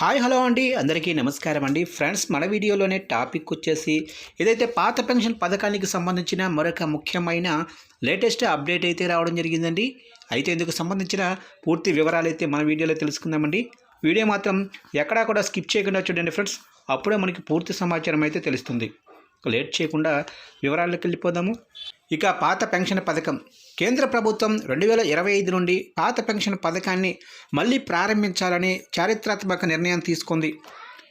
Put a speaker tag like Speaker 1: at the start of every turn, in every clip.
Speaker 1: Hi hello అండి. అందరికీ నమస్కారం అండి. ఫ్రెండ్స్ మన వీడియోలోనే టాపిక్ వచ్చేసి ఏదైతే పాత పెన్షన్ పథకానికి సంబంధించిన మరొక ముఖ్యమైన లేటెస్ట్ అప్డేట్ అయితే రావడం జరిగిందండి. అయితే ఇందుకు సంబంధించిన పూర్తి వివరాలు అయితే మన వీడియోలో తెలుసుకుందామండి. వీడియో మాత్రం ఎక్కడా కూడా స్కిప్ చేయకుండా చూడండి ఫ్రెండ్స్. అప్పుడే మనకి పూర్తి సమాచారం అయితే తెలుస్తుంది. లేట్ చేయకుండా వివరాల్లోకి వెళ్ళిపోదాము. ఇక పాత పెన్షన్ పథకం. కేంద్ర ప్రభుత్వం రెండు వేల ఇరవై ఐదు నుండి పాత పెన్షన్ పథకాన్ని మళ్ళీ ప్రారంభించాలని చారిత్రాత్మక నిర్ణయం తీసుకుంది.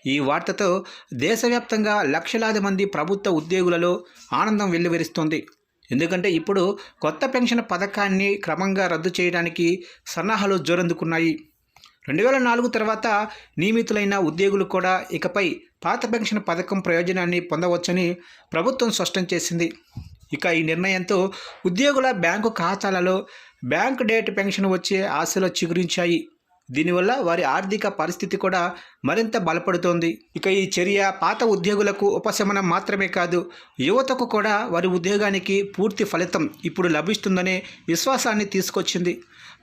Speaker 1: ఈ వార్తతో దేశవ్యాప్తంగా లక్షలాది మంది ప్రభుత్వ ఉద్యోగులలో ఆనందం వెల్లువరిస్తోంది. ఎందుకంటే ఇప్పుడు కొత్త పెన్షన్ పథకాన్ని క్రమంగా రద్దు చేయడానికి సన్నాహాలు జోరందుకున్నాయి. రెండు వేల నాలుగు తర్వాత నియమితులైన ఉద్యోగులు కూడా ఇకపై పాత పెన్షన్ పథకం ప్రయోజనాన్ని పొందవచ్చని ప్రభుత్వం స్పష్టం చేసింది. ఇక ఈ నిర్ణయంతో ఉద్యోగుల బ్యాంకు ఖాతాలలో బ్యాంక్ డేట్ పెన్షన్ వచ్చే ఆశలు చిగురించాయి. దీనివల్ల వారి ఆర్థిక పరిస్థితి కూడా మరింత బలపడుతోంది. ఇక ఈ చర్య పాత ఉద్యోగులకు ఉపశమనం మాత్రమే కాదు యువతకు కూడా వారి ఉద్యోగానికి పూర్తి ఫలితం ఇప్పుడు లభిస్తుందనే విశ్వాసాన్ని తీసుకొచ్చింది.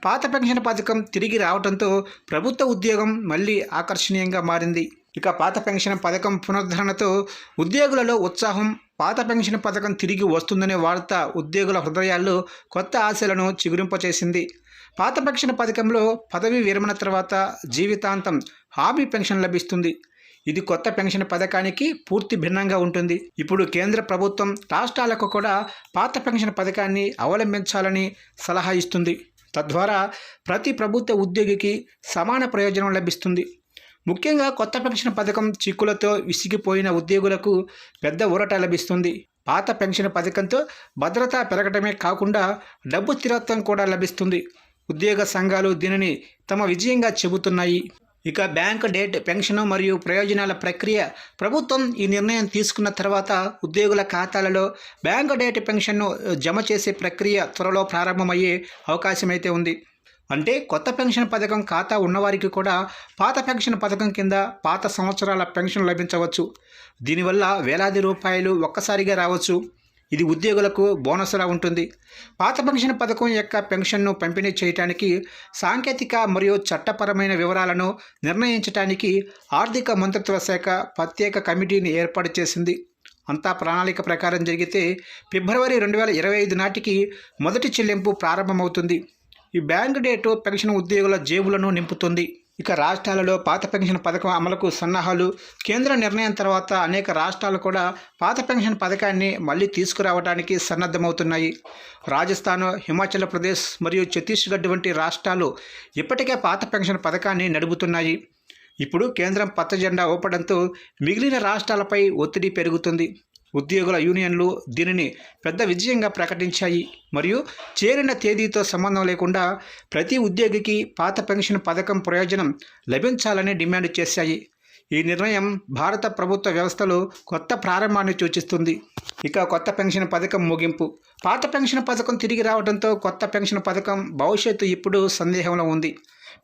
Speaker 1: పాత పెన్షన్ పథకం తిరిగి రావడంతో ప్రభుత్వ ఉద్యోగం మళ్ళీ ఆకర్షణీయంగా మారింది. ఇక పాత పెన్షన్ పథకం పునరుద్ధరణతో ఉద్యోగులలో ఉత్సాహం పాత పెన్షన్ పథకం తిరిగి వస్తుందనే వార్త ఉద్యోగుల హృదయాల్లో కొత్త ఆశలను చిగురింపచేసింది. పాత పెన్షన్ పథకంలో పదవి విరమణ తర్వాత జీవితాంతం హాబీ పెన్షన్ లభిస్తుంది. ఇది కొత్త పెన్షన్ పథకానికి పూర్తి భిన్నంగా ఉంటుంది. ఇప్పుడు కేంద్ర ప్రభుత్వం రాష్ట్రాలకు కూడా పాత పెన్షన్ పథకాన్ని అవలంబించాలని సలహా ఇస్తుంది. తద్వారా ప్రతి ప్రభుత్వ ఉద్యోగికి సమాన ప్రయోజనం లభిస్తుంది. ముఖ్యంగా కొత్త పెన్షన్ పథకం చిక్కులతో విసిగిపోయిన ఉద్యోగులకు పెద్ద ఊరట లభిస్తుంది. పాత పెన్షన్ పథకంతో భద్రత పెరగటమే కాకుండా డబ్బు స్థిరత్వం కూడా లభిస్తుంది. ఉద్యోగ సంఘాలు దీనిని తమ విజయంగా చెబుతున్నాయి. ఇక బ్యాంక్ డేట్ పెన్షన్ మరియు ప్రయోజనాల ప్రక్రియ ప్రభుత్వం ఈ నిర్ణయం తీసుకున్న తర్వాత ఉద్యోగుల ఖాతాలలో బ్యాంక్ డేట్ పెన్షన్ను జమ చేసే ప్రక్రియ త్వరలో ప్రారంభమయ్యే అవకాశమైతే ఉంది. అంటే కొత్త పెన్షన్ పథకం ఖాతా ఉన్నవారికి కూడా పాత పెన్షన్ పథకం కింద పాత సంవత్సరాల పెన్షన్ లభించవచ్చు. దీనివల్ల వేలాది రూపాయలు ఒక్కసారిగా రావచ్చు. ఇది ఉద్యోగులకు బోనస్లా ఉంటుంది. పాత పెన్షన్ పథకం యొక్క పెన్షన్ను పంపిణీ చేయడానికి సాంకేతిక మరియు చట్టపరమైన వివరాలను నిర్ణయించడానికి ఆర్థిక మంత్రిత్వ శాఖ ప్రత్యేక కమిటీని ఏర్పాటు చేసింది. అంతా ప్రణాళిక ప్రకారం జరిగితే ఫిబ్రవరి రెండు వేల ఇరవై ఐదు నాటికి మొదటి చెల్లింపు ప్రారంభమవుతుంది. ఈ బ్యాంక్ డేటు పెన్షన్ ఉద్యోగుల జేబులను నింపుతుంది. ఇక రాష్ట్రాలలో పాత పెన్షన్ పథకం అమలుకు సన్నాహాలు కేంద్ర నిర్ణయం తర్వాత అనేక రాష్ట్రాలు కూడా పాత పెన్షన్ పథకాన్ని మళ్ళీ తీసుకురావడానికి సన్నద్ధమవుతున్నాయి. రాజస్థాన్ హిమాచల్ ప్రదేశ్ మరియు ఛత్తీస్గఢ్ వంటి రాష్ట్రాలు ఇప్పటికే పాత పెన్షన్ పథకాన్ని నడుపుతున్నాయి. ఇప్పుడు కేంద్రం పచ్చ జెండా ఊపడంతో మిగిలిన రాష్ట్రాలపై ఒత్తిడి పెరుగుతుంది. ఉద్యోగుల యూనియన్లు దీనిని పెద్ద విజయంగా ప్రకటించాయి. మరియు చేరిన తేదీతో సంబంధం లేకుండా ప్రతి ఉద్యోగికి పాత పెన్షన్ పథకం ప్రయోజనం లభించాలని డిమాండ్ చేశాయి. ఈ నిర్ణయం భారత ప్రభుత్వ వ్యవస్థలో కొత్త ప్రారంభాన్ని సూచిస్తుంది. ఇక కొత్త పెన్షన్ పథకం ముగింపు. పాత పెన్షన్ పథకం తిరిగి రావడంతో కొత్త పెన్షన్ పథకం భవిష్యత్తు ఇప్పుడు సందేహంలో ఉంది.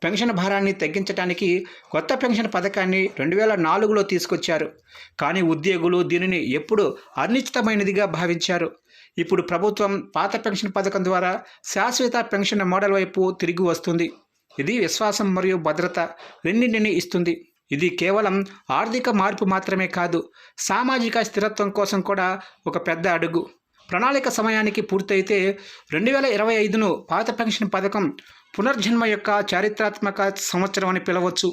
Speaker 1: పెన్షన్ భారాన్ని తగ్గించడానికి కొత్త పెన్షన్ పథకాన్ని రెండు వేల నాలుగులో తీసుకొచ్చారు. కానీ ఉద్యోగులు దీనిని ఎప్పుడు అనిశ్చితమైనదిగా భావించారు. ఇప్పుడు ప్రభుత్వం పాత పెన్షన్ పథకం ద్వారా శాశ్వత పెన్షన్ మోడల్ వైపు తిరిగి వస్తుంది. ఇది విశ్వాసం మరియు భద్రత రెండింటిని ఇస్తుంది. ఇది కేవలం ఆర్థిక మార్పు మాత్రమే కాదు సామాజిక స్థిరత్వం కోసం కూడా ఒక పెద్ద అడుగు. ప్రణాళిక సమయానికి పూర్తయితే రెండు వేల ఇరవై ఐదును పాత పెన్షన్ పథకం పునర్జన్మ యొక్క చారిత్రాత్మక సంవత్సరం అని పిలవచ్చు.